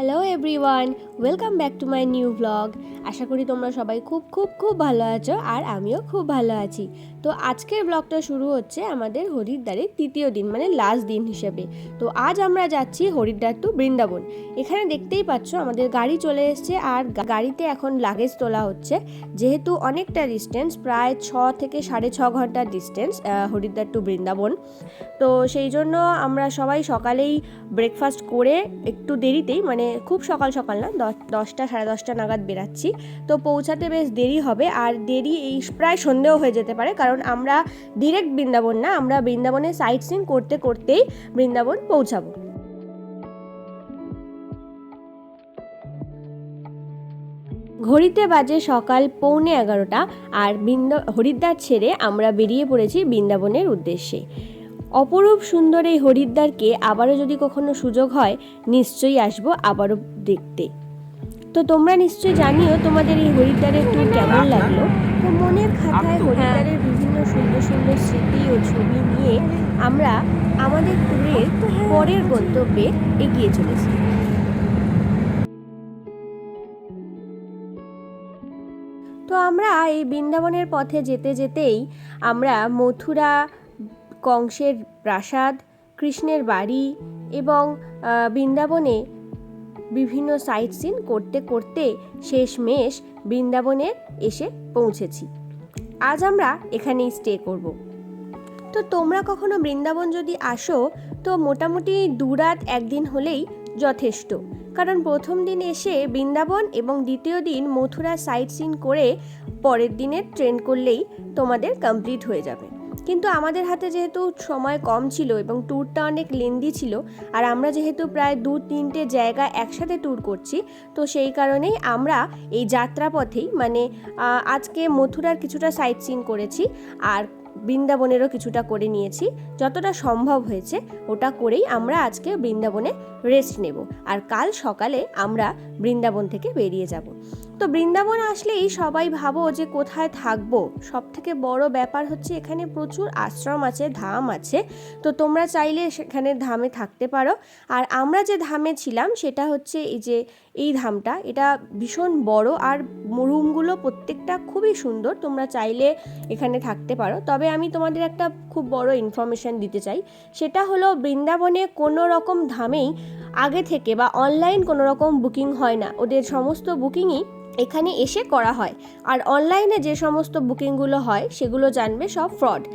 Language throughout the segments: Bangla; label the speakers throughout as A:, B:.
A: Hello everyone welcome back to my new blog আশা করি তোমরা সবাই খুব খুব খুব ভালো আছো আর আমিও খুব ভালো আছি। তো আজকের ব্লগটা শুরু হচ্ছে আমাদের হরিদ্বারের তৃতীয় দিন মানে লাস্ট দিন হিসেবে। তো আজ আমরা যাচ্ছি হরিদ্বার টু বৃন্দাবন। এখানে দেখতেই পাচ্ছ আমাদের গাড়ি চলে এসছে আর গাড়িতে এখন লাগেজ তোলা হচ্ছে। যেহেতু অনেকটা ডিস্টেন্স প্রায় ছ থেকে সাড়ে ছ ঘণ্টার ডিস্টেন্স হরিদ্বার টু বৃন্দাবন। তো সেই জন্য আমরা সবাই সকালেই ব্রেকফাস্ট করে একটু দেরিতেই মানে খুব সকাল সকাল না, দশ- দশটা, সাড়ে দশটা নাগাদ বেরাচ্ছি। তো পৌঁছাতে বেশ দেরি হবে, আর দেরি এই প্রায় সন্ধেও হয়ে যেতে পারে, কারণ আমরা ডিরেক্ট বৃন্দাবন না, আমরা বৃন্দাবনে সাইট সিন করতে করতেই বৃন্দাবন পৌঁছাবো। ঘড়িতে বাজে সকাল পৌনে এগারোটা, আর বৃন্দা, হরিদ্বার ছেড়ে আমরা বেরিয়ে পড়েছি বৃন্দাবনের উদ্দেশ্যে। অপরূপ সুন্দর এই হরিদ্বারকে আবারও যদি কখনো সুযোগ হয়, নিশ্চয়ই আসব আবারও দেখতে। তো তোমরা নিশ্চয়ই জানিও তোমাদের এই হরিদ্বারের ট্যুর কেমন লাগল। তো মনের খাতায় হরিদ্বারের বিভিন্ন সুন্দর সুন্দর স্মৃতি ও ছবি নিয়ে আমরা আমাদের ট্যুরের পরের গন্তব্যে এগিয়ে চলেছি। তো আমরা এই বৃন্দাবনের পথে যেতে যেতেই আমরা মথুরা কংসের প্রাসাদ, কৃষ্ণের বাড়ি এবং বৃন্দাবনে বিভিন্ন সাইট সিন করতে করতে শেষমেশ বৃন্দাবনে এসে পৌঁছেছি। আজ আমরা এখানেই স্টে করব। তো তোমরা কখনো বৃন্দাবন যদি আসো, তো মোটামুটি দুরাত একদিন হলেই যথেষ্ট। কারণ প্রথম দিন এসে বৃন্দাবন এবং দ্বিতীয় দিন মথুরা সাইট সিন করে পরের দিনের ট্রেন করলেই তোমাদের কমপ্লিট হয়ে যাবে। কিন্তু আমাদের হাতে যেহেতু সময় কম ছিল এবং ট্যুরটা অনেক লেন্দি ছিল, আর আমরা যেহেতু প্রায় দু তিনটে জায়গা একসাথে ট্যুর করছি, তো সেই কারণেই আমরা এই যাত্রাপথেই মানে আজকে মথুরার কিছুটা সাইট সিন করেছি, আর বৃন্দাবনেরও কিছুটা করে নিয়েছি। যতটা সম্ভব হয়েছে, ওটা করেই আমরা আজকে বৃন্দাবনে রেস্ট নেব। আর কাল সকালে আমরা বৃন্দাবন থেকে বেরিয়ে যাব। তো বৃন্দাবন আসলেই সবাই ভাবো যে কোথায় থাকব। সব থেকে বড় ব্যাপার হচ্ছে এখানে প্রচুর আশ্রম আছে, ধাম আছে। তো তোমরা চাইলে সেখানে ধামে থাকতে পারো। আর আমরা যে ধামে ছিলাম, সেটা হচ্ছে এই যে, এই ধামটা, এটা ভীষণ বড়। আর রুমগুলো প্রত্যেকটা খুবই সুন্দর, তোমরা চাইলে এখানে থাকতে পারো। তবে আমি তোমাদের একটা খুব বড় ইনফরমেশন দিতে চাই। সেটা হলো বৃন্দাবনে কোনো রকম ধামেই আগে থেকে বা অনলাইন কোনো রকম বুকিং হয় না। ওদের সমস্ত বুকিংই এখানে এসে করা হয়। আর অনলাইনে যে সমস্ত বুকিংগুলো হয়, সেগুলো জানবে সব ফ্রড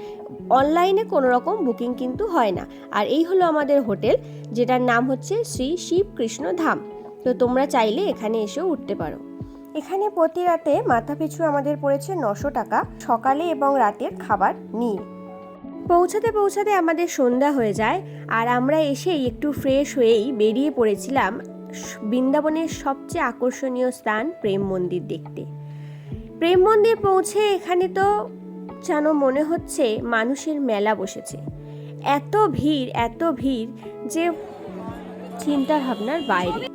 A: অনলাইনে কোনো রকম বুকিং কিন্তু হয় না। আর এই হলো আমাদের হোটেল, যেটার নাম হচ্ছে শ্রী শিব কৃষ্ণ ধাম। তো তোমরা চাইলে এখানে এসেও উঠতে পারো। এখানে প্রতি রাতে মাথাপিছু আমাদের পড়েছে নশো টাকা সকালে এবং রাতের খাবার নিয়ে। পৌঁছাতে পৌঁছাতে আমাদের সন্ধ্যা হয়ে যায় আর আমরা এসেই একটু ফ্রেশ হয়েই বেরিয়ে পড়েছিলাম বৃন্দাবনের সবচেয়ে আকর্ষণীয় স্থান প্রেম মন্দির দেখতে। প্রেম মন্দির পৌঁছে এখানে তো যেন মনে হচ্ছে মানুষের মেলা বসেছে। এত ভিড় এত ভিড় যে চিন্তা ভাবনার বাইরে।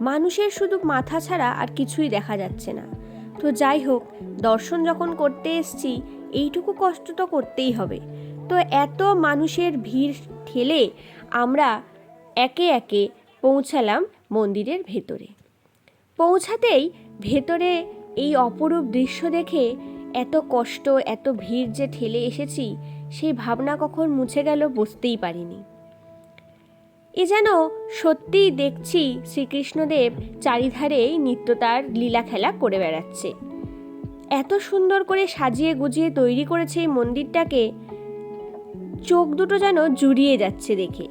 A: মানুষের শুধু মাথা ছাড়া আর কিছুই দেখা যাচ্ছে না। তো যাই হোক, দর্শন যখন করতে এসছি, এইটুকু কষ্ট তো করতেই হবে। তো এত মানুষের ভিড় ঠেলে আমরা একে একে পৌঁছালাম মন্দিরের ভেতরে। পৌঁছাতেই ভেতরে এই অপরূপ দৃশ্য দেখে এত কষ্ট, এত ভিড় যে ঠেলে এসেছি, সেই ভাবনা কখন মুছে গেল বুঝতেই পারিনি। এ যেন সত্যিই দেখছি শ্রীকৃষ্ণদেব চারিধারেই নিত্য তার লীলা খেলা করে বেড়াচ্ছে। এত সুন্দর করে সাজিয়ে গুজিয়ে তৈরি করেছে এই মন্দিরটাকে, চোখ দুটো যেন জুড়িয়ে যাচ্ছে দেখে।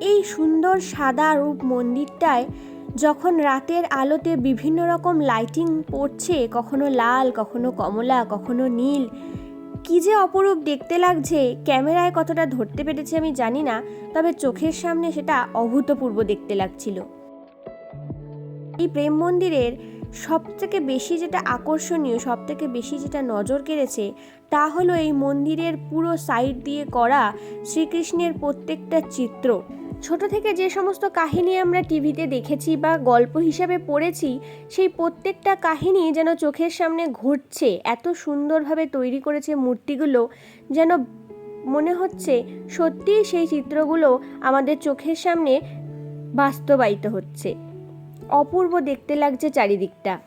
A: এই সুন্দর সাদা রূপ মন্দিরটায় যখন রাতের আলোতে বিভিন্ন রকম লাইটিং পড়ছে, কখনো লাল, কখনো কমলা, কখনো নীল, কি যে অপরূপ দেখতে লাগছে, ক্যামেরায় কতটা ধরতে পেরেছি আমি জানি না, তবে চোখের সামনে সেটা অভূতপূর্ব দেখতে লাগছিল। এই প্রেম মন্দিরের সব থেকে বেশি যেটা আকর্ষণীয় সব থেকে বেশি যেটা নজর কেড়েছে, তা হলো এই মন্দিরের পুরো সাইড দিয়ে করা শ্রীকৃষ্ণের প্রত্যেকটা চিত্র। ছোট থেকে যে সমস্ত কাহিনী আমরা টিভিতে দেখেছি বা গল্প হিসাবে পড়েছি, সেই প্রত্যেকটা কাহিনী যেন চোখের সামনে ঘটছে এত সুন্দরভাবে তৈরি করেছে মূর্তিগুলো, যেন মনে হচ্ছে সত্যিই সেই চিত্রগুলো আমাদের চোখের সামনে বাস্তবায়িত হচ্ছে। অপূর্ব দেখতে লাগছে চারিদিকটা।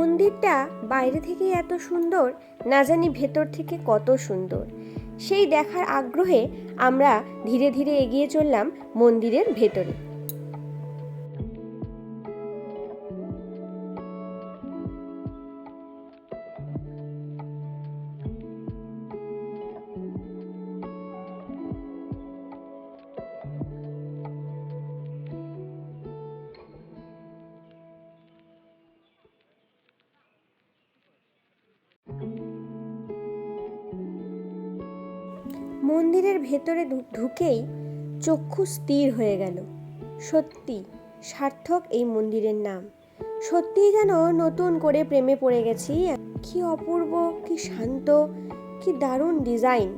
A: মন্দিরটা বাইরে থেকে এত সুন্দর, না জানি ভেতর থেকে কত সুন্দর। সেই দেখার আগ্রহে আমরা ধীরে ধীরে এগিয়ে চললাম মন্দিরের ভেতরে। মন্দিরের ভেতরে ঢুকেই চক্ষু স্থির হয়ে গেল। সত্যি, সার্থক এই মন্দিরের নাম। সত্যিই যেন নতুন করে প্রেমে পড়ে গেছি। কি অপূর্ব, কি শান্ত, কি দারুণ ডিজাইন।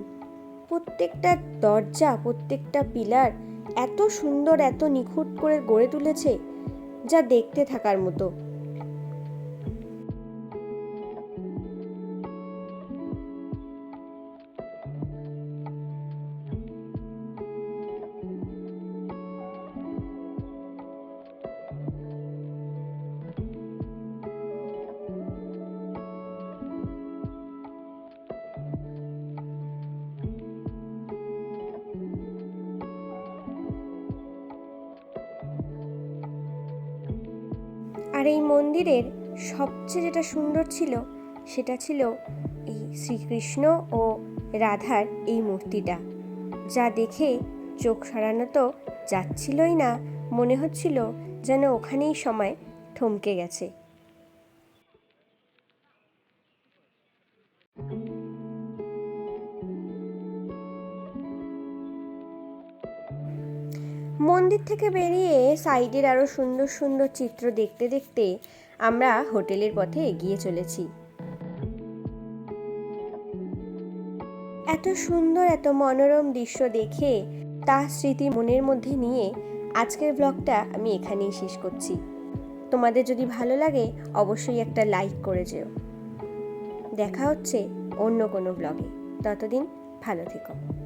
A: প্রত্যেকটা দরজা, প্রত্যেকটা পিলার এত সুন্দর, এত নিখুঁত করে গড়ে তুলেছে, যা দেখতে থাকার মতো। আর এই মন্দিরের সবচেয়ে যেটা সুন্দর ছিল, সেটা ছিল এই শ্রীকৃষ্ণ ও রাধার এই মূর্তিটা। যা দেখে চোখ সরানো তো যাচ্ছিলই না, মনে হচ্ছিল যেন ওখানেই সময় থমকে গেছে। মন্দির থেকে বেরিয়ে সাইডের আরও সুন্দর সুন্দর চিত্র দেখতে দেখতে আমরা হোটেলের পথে এগিয়ে চলেছি। এত সুন্দর, এত মনোরম দৃশ্য দেখে তা স্মৃতি মনের মধ্যে নিয়ে আজকের ব্লগটা আমি এখানেই শেষ করছি। তোমাদের যদি ভালো লাগে, অবশ্যই একটা লাইক করে যেও। দেখা হচ্ছে অন্য কোনো ব্লগে। ততদিন ভালো থেকো।